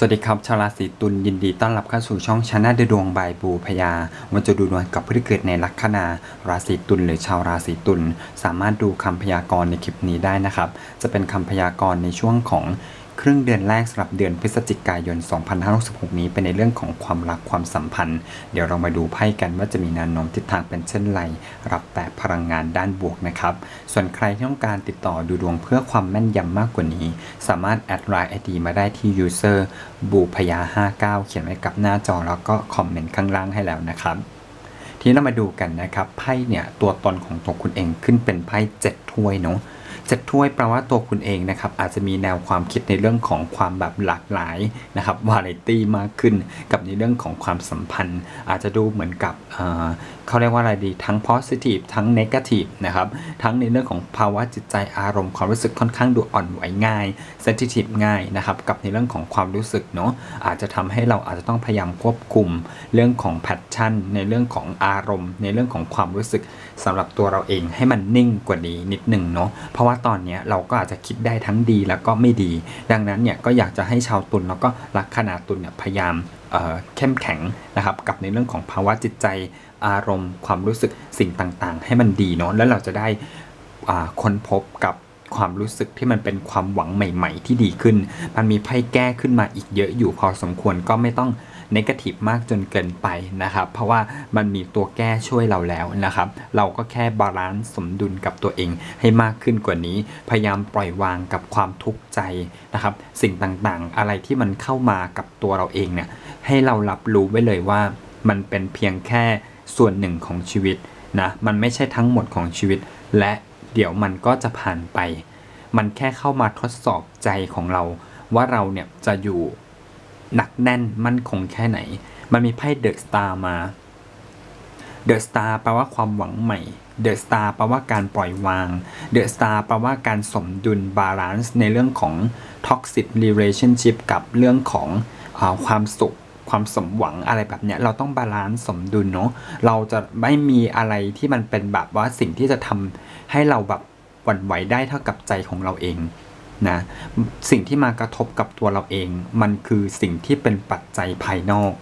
สวัสดีครับชาวราศีตุลยินดีต้อนรับเข้าสู่ช่องชนะเดดวงบายบูพยาวันจะดูดวงกับผู้ที่เกิดในลัคนาราศีตุลหรือชาวราศีตุลสามารถดูคำพยากรณ์ในคลิปนี้ได้นะครับ จะเป็นคำพยากรณ์ในช่วงของ ครึ่งเดือนแรกสำหรับเดือนพฤศจิกายน 2566 นี้เป็นในเรื่องของความรักความสัมพันธ์ เดี๋ยวเรามาดูไพ่กันว่าจะมีแนวโน้มทิศทางเป็นเช่นไร รับแต่พลังงานด้านบวกนะครับ ส่วนใครที่ต้องการติดต่อดูดวงเพื่อความแม่นยำมากกว่านี้ สามารถแอดไลน์ไอดีมาได้ที่ user บูพยา 59 เขียนไว้กับหน้าจอแล้วก็คอมเมนต์ข้างล่างให้แล้วนะครับทีนี้เรามาดูกันนะครับไพ่เนี่ยตัวตนของตัวคุณเองขึ้นเป็นไพ่เจ็ดถ้วยเนาะ เจ็ดถ้วยแปลว่าตัวคุณเองนะครับอาจจะมีแนวความคิดในเรื่องของความแบบหลากหลายนะครับวาไรตี้มากขึ้น กับในเรื่องของความสัมพันธ์ อาจจะดูเหมือนกับ เขาเรียกว่าอะไรดี ทั้ง positive ทั้ง negative นะครับ ทั้งในเรื่องของภาวะจิตใจอารมณ์ความรู้สึกค่อนข้างดูอ่อนไหวง่าย sensitive ง่ายนะครับ กับในเรื่องของความรู้สึกเนาะ อาจจะทำให้เราอาจจะต้องพยายามควบคุม เรื่องของ passion ในเรื่องของอารมณ์ ในเรื่องของความรู้สึกสำหรับตัวเราเองให้มันนิ่งกว่านี้นิดหนึ่งเนาะ เพราะว่าตอนนี้เราก็อาจจะคิดได้ทั้งดีแล้วก็ไม่ดี ดังนั้นเนี่ยก็อยากจะให้ชาวตุลแล้วก็ลัคนาตุลเนี่ยพยายามเอ่อเข้มแข็งนะครับกับในเรื่องของภาวะจิตใจ อารมณ์ความรู้สึกสิ่งต่างๆ ให้มันดีเนาะแล้วเราจะได้ค้นพบกับความรู้สึกที่มันเป็นความหวังใหม่ ๆ ที่ดีขึ้น มันมีไพ่แก้ขึ้นมาอีกเยอะอยู่พอสมควรก็ไม่ต้องนกาทีฟมากจนเกินไปนะครับ เพราะว่ามันมีตัวแก้ช่วยเราแล้วนะครับ เราก็แค่บาลานซ์สมดุลกับตัวเองให้มากขึ้นกว่านี้ พยายามปล่อยวางกับความทุกข์ใจนะครับ สิ่งต่างๆ อะไรที่มันเข้ามากับตัวเราเองเนี่ย ให้เรารับรู้ไว้เลยว่ามันเป็นเพียงแค่ ส่วนหนึ่งของชีวิตนะมันไม่ใช่ทั้งหมดของชีวิต และเดี๋ยวมันก็จะผ่านไป มันแค่เข้ามาทดสอบใจของเรา ว่าเราเนี่ยจะอยู่หนักแน่นมั่นคงแค่ไหน มันมีไพ่เดอะสตาร์มาเดอะสตาร์แปลว่าความหวังใหม่เดอะสตาร์แปลว่าการปล่อยวางเดอะสตาร์แปลว่าการสมดุลบาลานซ์ในเรื่องของ toxic relationship กับเรื่องของอความสุข ความสมหวังอะไรแบบเนี้ยเราต้องบาลานซ์สมดุลเนาะเราจะไม่มีอะไรที่มันเป็นแบบว่าสิ่งที่จะทำให้เราแบบหวั่นไหวได้เท่ากับใจของเราเองนะสิ่งที่มากระทบกับตัวเราเอง มันคือสิ่งที่เป็นปัจจัยภายนอก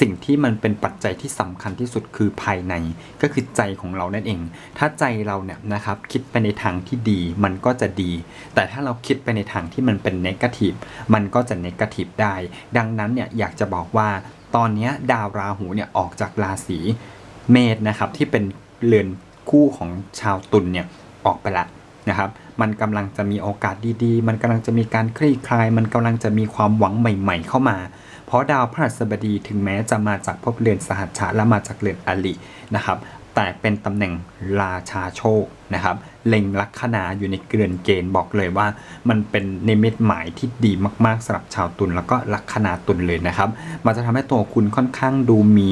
สิ่งที่มันเป็นปัจจัยที่สำคัญที่สุดคือภายในก็คือใจของเรานั่นเอง ถ้าใจเราเนี่ยนะครับคิดไปในทางที่ดีมันก็จะดี แต่ถ้าเราคิดไปในทางที่มันเป็นเนกาทีฟมันก็จะเนกาทีฟได้ ดังนั้นเนี่ยอยากจะบอกว่าตอนนี้ดาวราหูเนี่ยออกจากราศีเมษนะครับที่เป็นเรือนคู่ของชาวตุลเนี่ยออกไปละนะครับมันกำลังจะมีโอกาสดีๆ มันกำลังจะมีการคลี่คลาย มันกำลังจะมีความหวังใหม่ ๆ เข้ามา เพราะดาวพฤหัสบดีถึงแม้จะมาจากภพเรือนสหัชชะและมาจากเรือนอลินะครับแต่เป็นตำแหน่งราชาโชคนะครับเล็งลัคนาอยู่ในเกลือนเกณฑ์บอกเลยว่า มันเป็นนิมิตหมายที่ดีมากๆสำหรับชาวตุลแล้วก็ลัคนาตุลเลยนะครับ มันจะทำให้ตัวคุณค่อนข้างดูมี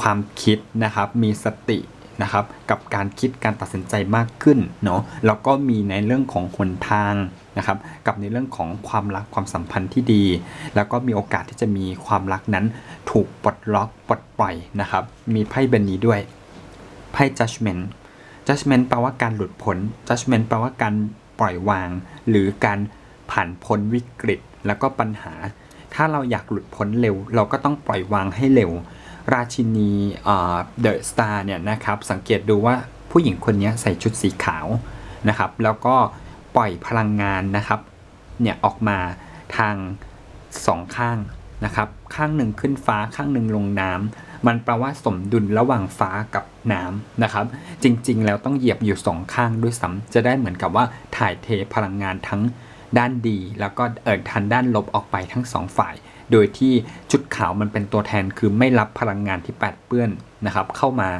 ความคิดนะครับมีสตินะครับกับการคิดการตัดสินใจมากขึ้นเนาะแล้วก็มีในเรื่องของหนทาง นะครับกับในเรื่องของความรักความสัมพันธ์ที่ดี แล้วก็มีโอกาสที่จะมีความรักนั้นถูกปลดล็อกปลดปล่อยนะครับ มีไพ่เบนนี้ด้วยไพ่ judgment judgment แปลว่าการหลุดพ้น judgment แปลว่าการปล่อยวาง หรือการผ่านพ้นวิกฤตแล้วก็ปัญหา ถ้าเราอยากหลุดพ้นเร็ว เราก็ต้องปล่อยวางให้เร็ว ราชินีเดอะสตาร์เนี่ยนะครับ สังเกตดูว่าผู้หญิงคนนี้ใส่ชุดสีขาวนะครับ แล้วก็ ปล่อยพลังงานนะครับเนี่ยออกมาทางสองข้างนะครับข้างหนึ่งขึ้นฟ้าข้างหนึ่งลงน้ำมันแปลว่าสมดุลระหว่างฟ้ากับน้ำนะครับ จริงๆ แล้วต้องเหยียบอยู่สองข้างด้วยซ้ำจะได้เหมือนกับว่าถ่ายเทพลังงานทั้งด้านดี แล้วก็เอิดทันด้านลบออกไปทั้งสองฝ่าย โดยที่ชุดขาวมันเป็นตัวแทนคือไม่รับพลังงานที่แปดเปื้อนนะครับ เข้ามา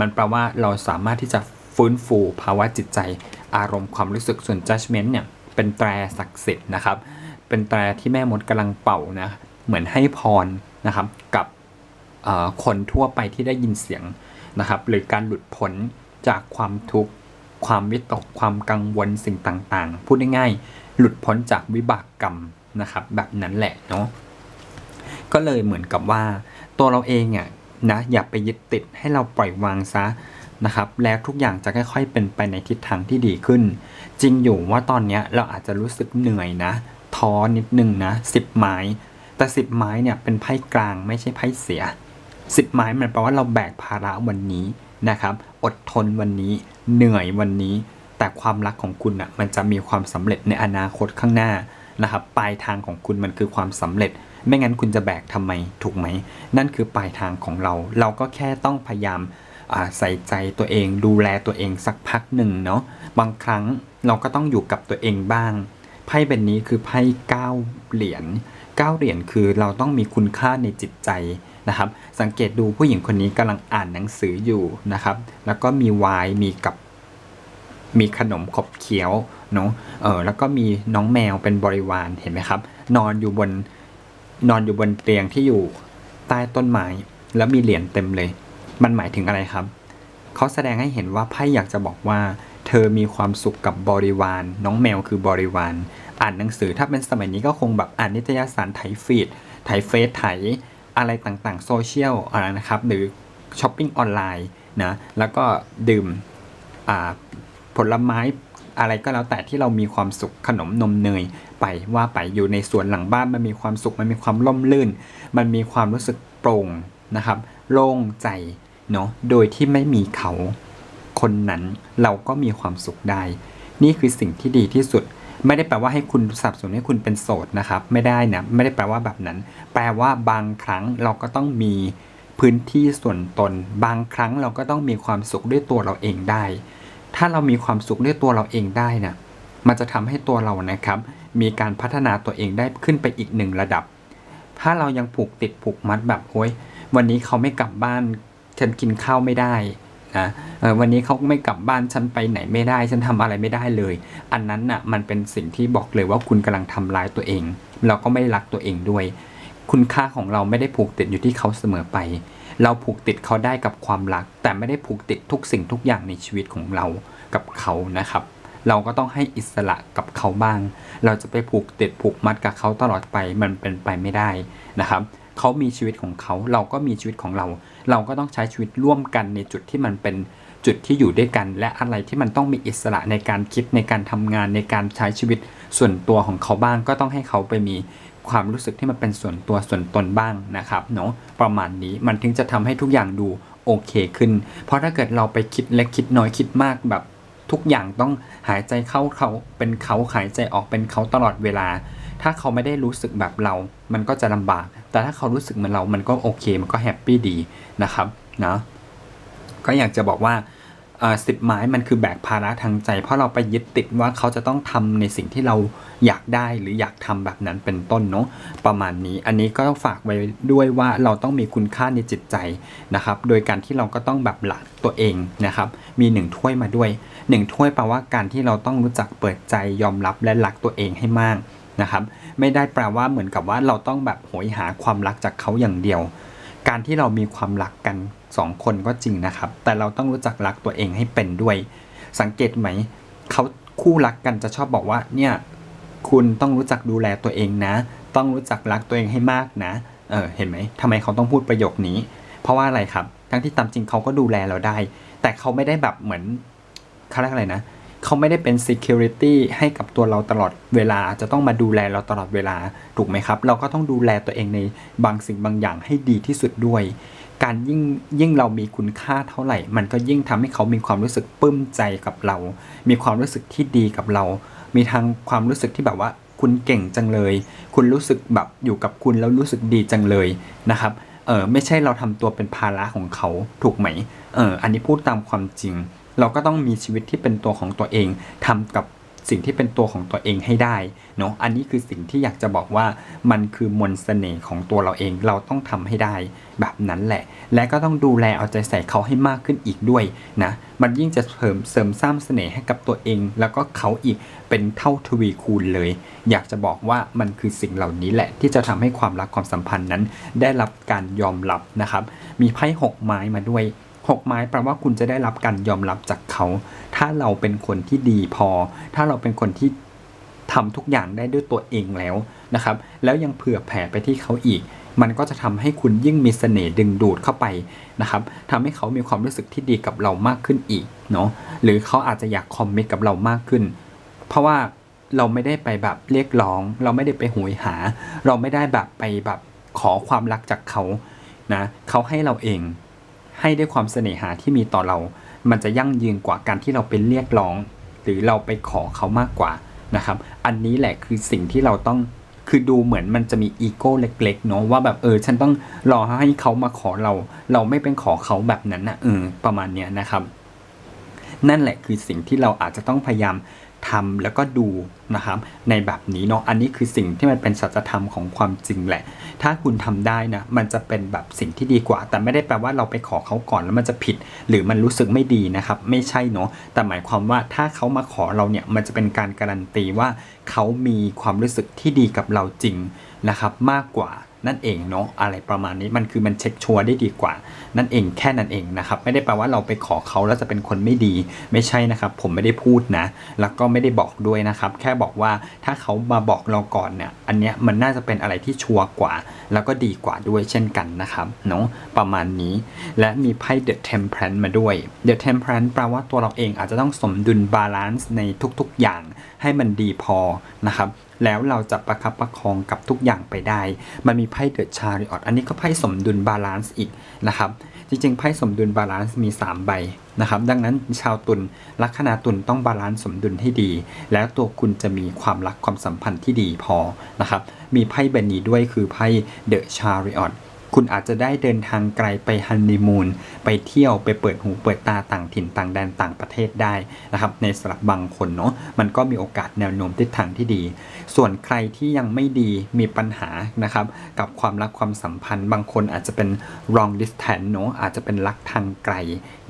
มันแปลว่าเราสามารถที่จะฟื้นฟูภาวะจิตใจ อารมณ์ความรู้สึกส่วน judgment เนี่ยเป็นแตรศักดิ์สิทธิ์นะครับ เป็นแตรที่แม่มดกำลังเป่านะเหมือนให้พรนะครับกับคนทั่วไปที่ได้ยินเสียงนะครับ หรือการหลุดพ้นจากความทุกข์ความวิตกความกังวลสิ่งต่างๆ พูดง่ายๆหลุดพ้นจากวิบากกรรมนะครับ แบบนั้นแหละเนาะก็เลยเหมือนกับว่าตัวเราเองอะนะอย่าไปยึดติดให้เราปล่อยวางซะ นะครับ แล้วทุกอย่างจะค่อยๆ เป็นไปในทิศทางที่ดีขึ้น จริงอยู่ว่าตอนนี้เราอาจจะรู้สึกเหนื่อยนะ ท้อนิดนึงนะสิบไม้ แต่สิบไม้เนี่ยเป็นไพ่กลางไม่ใช่ไพ่เสียสิบไม้มันแปลว่าเราแบกภาระวันนี้นะครับ อดทนวันนี้ เหนื่อยวันนี้ แต่ความรักของคุณอะมันจะมีความสำเร็จในอนาคตข้างหน้านะครับ ปลายทางของคุณมันคือความสำเร็จ ไม่งั้นคุณจะแบกทำไมถูกไหม นั่นคือปลายทางของเรา เราก็แค่ต้องพยายาม ใส่ใจตัวเอง ดูแลตัวเองสักพักหนึ่งเนาะบางครั้งเราก็ต้องอยู่กับตัวเองบ้างไพ่ใบนนี้คือไพ่เก้าเหรียญเก้าเหรียญคือเราต้องมีคุณค่าในจิตใจนะครับ สังเกตดูผู้หญิงคนนี้กำลังอ่านหนังสืออยู่นะครับ แล้วก็มีไวน์มีกับมีขนมขบเคี้ยวเนาะเออแล้วก็มีน้องแมวเป็นบริวารเห็นไหมครับ นอนอยู่บนนอนอยู่บนเตียงที่อยู่ใต้ต้นไม้แล้วมีเหรียญเต็มเลย มันหมายถึงอะไรครับ เขาแสดงให้เห็นว่าไพ่อยากจะบอกว่า เธอมีความสุขกับบริวารน้องแมวคือบริวาร อ่านหนังสือถ้าเป็นสมัยนี้ก็คงแบบอ่านนิตยสารไถฟีดไถเฟซไถอะไรต่างๆโซเชียลอะไรนะครับ หรือช้อปปิ้งออนไลน์นะแล้วก็ดื่มผลไม้อะไรก็แล้วแต่ที่เรามีความสุขขนมนมเนยไปว่าไปอยู่ในสวนหลังบ้านมันมีความสุขมันมีความร่มรื่น มันมีความรู้สึกโปร่งนะครับ โล่งใจ เนาะโดยที่ไม่มีเขาคนนั้นเราก็มีความสุขได้ นี่คือสิ่งที่ดีที่สุด ไม่ได้แปลว่าให้คุณสับสนให้คุณเป็นโสดนะครับ ไม่ได้นะไม่ได้แปลว่าแบบนั้น แปลว่าบางครั้งเราก็ต้องมีพื้นที่ส่วนตน บางครั้งเราก็ต้องมีความสุขด้วยตัวเราเองได้ ถ้าเรามีความสุขด้วยตัวเราเองได้นะมันจะทำให้ตัวเรานะครับ มีการพัฒนาตัวเองได้ขึ้นไปอีกหนึ่งระดับ ถ้าเรายังผูกติดผูกมัดแบบโอ๊ยวันนี้เขาไม่กลับบ้าน ฉันกินข้าวไม่ได้นะวันนี้เขาไม่กลับบ้านฉันไปไหนไม่ได้ ฉันทำอะไรไม่ได้เลย อันนั้นน่ะมันเป็นสิ่งที่บอกเลยว่าคุณกำลังทำร้ายตัวเอง เราก็ไม่รักตัวเองด้วย คุณค่าของเราไม่ได้ผูกติดอยู่ที่เขาเสมอไป เราผูกติดเขาได้กับความรัก แต่ไม่ได้ผูกติดทุกสิ่งทุกอย่างในชีวิตของเรากับเขานะครับ เราก็ต้องให้อิสระกับเขาบ้าง เราจะไปผูกติดผูกมัดกับเขาตลอดไปมันเป็นไปไม่ได้นะครับ เขามีชีวิตของเขาเราก็มีชีวิตของเรา เราก็ต้องใช้ชีวิตร่วมกันในจุดที่มันเป็นจุดที่อยู่ด้วยกัน และอะไรที่มันต้องมีอิสระในการคิดในการทำงานในการใช้ชีวิตส่วนตัวของเขาบ้าง ก็ต้องให้เขาไปมีความรู้สึกที่มันเป็นส่วนตัวส่วนตนบ้างนะครับเนาะประมาณนี้มันถึงจะทำให้ทุกอย่างดูโอเคขึ้น เพราะถ้าเกิดเราไปคิดเล็กคิดน้อยคิดมากแบบทุกอย่างต้องหายใจเข้าเขาเป็นเขาหายใจออกเป็นเขาตลอดเวลา ถ้าเขาไม่ได้รู้สึกแบบเรา มันก็จะลำบาก แต่ถ้าเขารู้สึกเหมือนเรา มันก็โอเค มันก็แฮปปี้ดีนะครับนะก็อยากจะบอกว่าสิบไม้มันคือแบกภาระทางใจ เพราะเราไปยึดติดว่าเขาจะต้องทำในสิ่งที่เราอยากได้หรืออยากทำแบบนั้นเป็นต้นเนาะประมาณนี้ อันนี้ก็ต้องฝากไว้ด้วยว่าเราต้องมีคุณค่าในจิตใจนะครับ โดยการที่เราก็ต้องแบบหลักตัวเองนะครับ มีหนึ่งถ้วยมาด้วยหนึ่งถ้วยแปลว่าการที่เราต้องรู้จักเปิดใจยอมรับและรักตัวเองให้มาก นะครับ ไม่ได้แปลว่าเหมือนกับว่าเราต้องแบบโหยหาความรักจากเขาอย่างเดียว การที่เรามีความรักกันสองคนก็จริงนะครับ แต่เราต้องรู้จักรักตัวเองให้เป็นด้วย สังเกตไหมเขาคู่รักกันจะชอบบอกว่าเนี่ยคุณต้องรู้จักดูแลตัวเองนะ ต้องรู้จักรักตัวเองให้มากนะ เออเห็นไหมทำไมเขาต้องพูดประโยคนี้ เพราะว่าอะไรครับ ทั้งที่ตามจริงเขาก็ดูแลเราได้ แต่เขาไม่ได้แบบเหมือนเขาเรียกอะไรนะ เขาไม่ได้เป็น security ให้กับตัวเราตลอดเวลา จะต้องมาดูแลเราตลอดเวลาถูกไหมครับ เราก็ต้องดูแลตัวเองในบางสิ่งบางอย่างให้ดีที่สุดด้วย การยิ่งยิ่งเรามีคุณค่าเท่าไหร่ มันก็ยิ่งทำให้เขามีความรู้สึกปลื้มใจกับเรา มีความรู้สึกที่ดีกับเรา มีทางความรู้สึกที่แบบว่าคุณเก่งจังเลย คุณรู้สึกแบบอยู่กับคุณแล้วรู้สึกดีจังเลยนะครับเออไม่ใช่เราทำตัวเป็นภาระของเขาถูกไหมเอออันนี้พูดตามความจริง เราก็ต้องมีชีวิตที่เป็นตัวของตัวเองทำกับสิ่งที่เป็นตัวของตัวเองให้ได้เนาะอันนี้คือสิ่งที่อยากจะบอกว่ามันคือมนต์เสน่ห์ของตัวเราเองเราต้องทำให้ได้แบบนั้นแหละ และก็ต้องดูแลเอาใจใส่เขาให้มากขึ้นอีกด้วยนะมันยิ่งจะเสริมเสริมสร้างเสน่ห์ให้กับตัวเอง แล้วก็เขาอีกเป็นเท่าทวีคูณเลย อยากจะบอกว่ามันคือสิ่งเหล่านี้แหละ ที่จะทำให้ความรักความสัมพันธ์นั้น ได้รับการยอมรับนะครับ มีไพ่หกไม้มาด้วย หกไม้แปลว่าคุณจะได้รับการยอมรับจากเขา ถ้าเราเป็นคนที่ดีพอ ถ้าเราเป็นคนที่ทำทุกอย่างได้ด้วยตัวเองแล้วนะครับ แล้วยังเผื่อแผ่ไปที่เขาอีก มันก็จะทำให้คุณยิ่งมีเสน่ห์ดึงดูดเข้าไปนะครับทำให้เขามีความรู้สึกที่ดีกับเรามากขึ้นอีกเนาะ หรือเขาอาจจะอยากคอมเมนต์กับเรามากขึ้น เพราะว่าเราไม่ได้ไปแบบเรียกร้อง เราไม่ได้ไปโหยหา เราไม่ได้แบบไปแบบขอความรักจากเขานะเขาให้เราเอง ให้ด้วยความเสน่หาที่มีต่อเรา มันจะยั่งยืนกว่าการที่เราเป็นเรียกร้อง หรือเราไปขอเขามากกว่านะครับ อันนี้แหละคือสิ่งที่เราต้องคือดูเหมือนมันจะมีอีโก้เล็กๆเนาะว่าแบบเออฉันต้องรอให้เขามาขอเรา เราไม่เป็นขอเขาแบบนั้นนะเออประมาณเนี้ยนะครับ นั่นแหละคือสิ่งที่เราอาจจะต้องพยายาม ทำแล้วก็ดูนะครับในแบบนี้เนาะอันนี้คือสิ่งที่มันเป็นสัจธรรมของความจริงแหละ ถ้าคุณทำได้นะมันจะเป็นแบบสิ่งที่ดีกว่า แต่ไม่ได้แปลว่าเราไปขอเขาก่อนแล้วมันจะผิด หรือมันรู้สึกไม่ดีนะครับ ไม่ใช่เนาะแต่หมายความว่าถ้าเขามาขอเราเนี่ยมันจะเป็นการการันตีว่าเขามีความรู้สึกที่ดีกับเราจริงนะครับมากกว่า นั่นเองเนาะอะไรประมาณนี้มันคือมันเช็คชัวร์ได้ดีกว่า นั่นเองแค่นั้นเองนะครับไม่ได้แปลว่าเราไปขอเขาแล้วจะเป็นคนไม่ดี ไม่ใช่นะครับ ผมไม่ได้พูดนะ แล้วก็ไม่ได้บอกด้วยนะครับ แค่บอกว่าถ้าเขามาบอกเราก่อนเนี่ยอันเนี้ยมันน่าจะเป็นอะไรที่ชัวร์กว่า แล้วก็ดีกว่าด้วยเช่นกันนะครับเนาะประมาณนี้และมีไพ่ The Temperance มาด้วย The Temperance แปลว่าตัวเราเองอาจจะต้องสมดุลบาลานซ์ในทุกๆอย่างให้มันดีพอนะครับ แล้วเราจะประคับประคองกับทุกอย่างไปได้ มันมีไพ่เดอะชาริออตอันนี้ก็ไพ่สมดุลบาลานซ์อีกนะครับ จริงๆ ไพ่สมดุลบาลานซ์มี 3 ใบนะครับ ดังนั้นชาวตุลลัคนาตุลต้องบาลานซ์สมดุลให้ดี แล้วตัวคุณจะมีความรักความสัมพันธ์ที่ดีพอนะครับ มีไพ่ใบนี้ด้วยคือไพ่เดอะชาริออต คุณอาจจะได้เดินทางไกลไปฮันนีมูนไปเที่ยวไปเปิดหูเปิดตาต่างถิ่นต่างแดนต่างประเทศได้นะครับในสำหรับบางคนเนาะมันก็มีโอกาสแนวโน้มทิศทางที่ดี ส่วนใครที่ยังไม่ดีมีปัญหานะครับกับความรักความสัมพันธ์ บางคนอาจจะเป็น wrong distance เนาะอาจจะเป็นรักทางไกล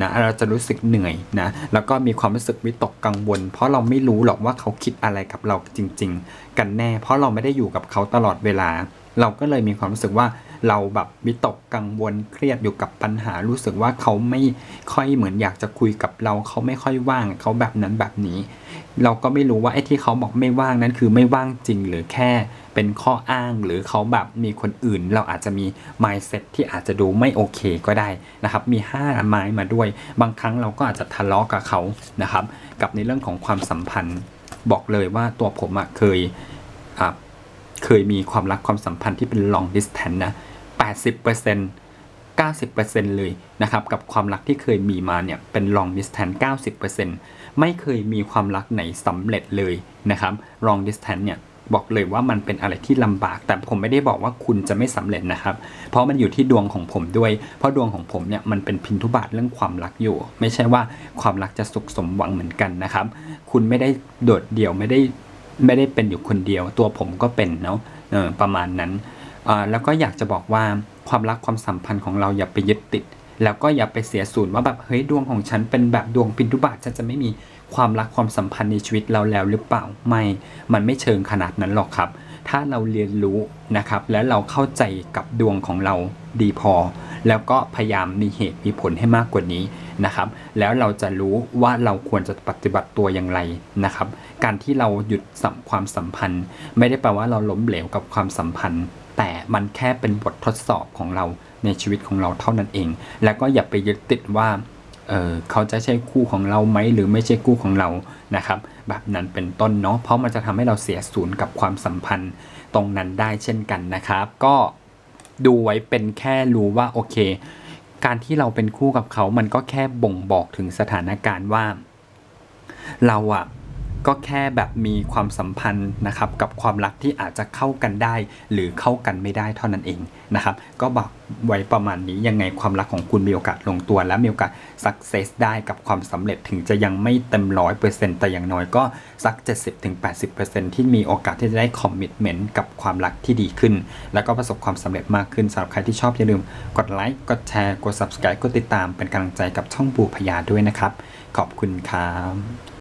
นะเราจะรู้สึกเหนื่อยนะแล้วก็มีความรู้สึกวิตกกังวล เพราะเราไม่รู้หรอกว่าเขาคิดอะไรกับเราจริง ๆ กันแน่ เพราะเราไม่ได้อยู่กับเขาตลอดเวลา เราก็เลยมีความรู้สึกว่าเราแบบวิตกกังวลเครียดอยู่กับปัญหา รู้สึกว่าเขาไม่ค่อยเหมือนอยากจะคุยกับเรา เขาไม่ค่อยว่างเขาแบบนั้นแบบนี้ เราก็ไม่รู้ว่าไอ้ที่เขาบอกไม่ว่างนั้นคือไม่ว่างจริงหรือแค่เป็นข้ออ้างหรือเขาแบบมีคนอื่น เราอาจจะมี mindset ที่อาจจะดูไม่โอเคก็ได้นะครับ มี5ไม้มาด้วย บางครั้งเราก็อาจจะทะเลาะกับเขานะครับ กับในเรื่องของความสัมพันธ์ บอกเลยว่าตัวผมอะเคย เคยมีความรักความสัมพันธ์ที่เป็น long distance นะ 80% 90%เลยนะครับกับความรักที่เคยมีมาเนี่ยเป็น long distance 90%ไม่เคยมีความรักไหนสำเร็จเลยนะครับ long distance เนี่ยบอกเลยว่ามันเป็นอะไรที่ลำบาก แต่ผมไม่ได้บอกว่าคุณจะไม่สำเร็จนะครับ เพราะมันอยู่ที่ดวงของผมด้วย เพราะดวงของผมเนี่ยมันเป็นพินทุบาทเรื่องความรักอยู่ ไม่ใช่ว่าความรักจะสุขสมหวังเหมือนกันนะครับ คุณไม่ได้โดดเดี่ยวไม่ได้ ไม่ได้เป็นอยู่คนเดียว ตัวผมก็เป็นเนาะประมาณนั้นแล้วก็อยากจะบอกว่าความรักความสัมพันธ์ของเราอย่าไปยึดติด แล้วก็อย่าไปเสียศูนว่าแบบเฮ้ยดวงของฉันเป็นแบบดวงปินทุบาทฉันจะไม่มีความรักความสัมพันธ์ในชีวิตเราแล้วหรือเปล่าไม่ มันไม่เชิงขนาดนั้นหรอกครับ ถ้าเราเรียนรู้นะครับ และเราเข้าใจกับดวงของเรา ดีพอ แล้วก็พยายามมีเหตุมีผลให้มากกว่านี้นะครับ แล้วเราจะรู้ว่าเราควรจะปฏิบัติตัวอย่างไรนะครับ การที่เราหยุดสัมความสัมพันธ์ ไม่ได้แปลว่าเราล้มเหลวกับความสัมพันธ์ แต่มันแค่เป็นบททดสอบของเราในชีวิตของเราเท่านั้นเอง แล้วก็อย่าไปยึดติดว่าเออเขาจะใช่คู่ของเราไหมหรือไม่ใช่คู่ของเรานะครับ แบบนั้นเป็นต้นเนาะเพราะมันจะทำให้เราเสียศูนย์กับความสัมพันธ์ตรงนั้นได้เช่นกันนะครับ ก็ ดูไว้เป็นแค่รู้ว่าโอเค การที่เราเป็นคู่กับเขามันก็แค่บ่งบอกถึงสถานการณ์ว่า เราอะ ก็แค่แบบมีความสัมพันธ์นะครับกับความรักที่อาจจะเข้ากันได้ หรือเข้ากันไม่ได้เท่านั้นเองนะครับก็บอกไว้ประมาณนี้ยังไงความรักของคุณมีโอกาสลงตัว และมีโอกาส success ได้กับความสำเร็จถึงจะยังไม่เต็มร้อยเปอร์เซ็นต์แต่อย่างน้อยก็สัก 70-80%ที่มีโอกาสที่จะได้ commitment กับความรักที่ดีขึ้น แล้วก็ประสบความสำเร็จมากขึ้นสำหรับใครที่ชอบอย่าลืมกดไลค์กดแชร์กด subscribe กดติดตามเป็นกำลังใจกับช่องบูพยาด้วยนะครับ ขอบคุณครับ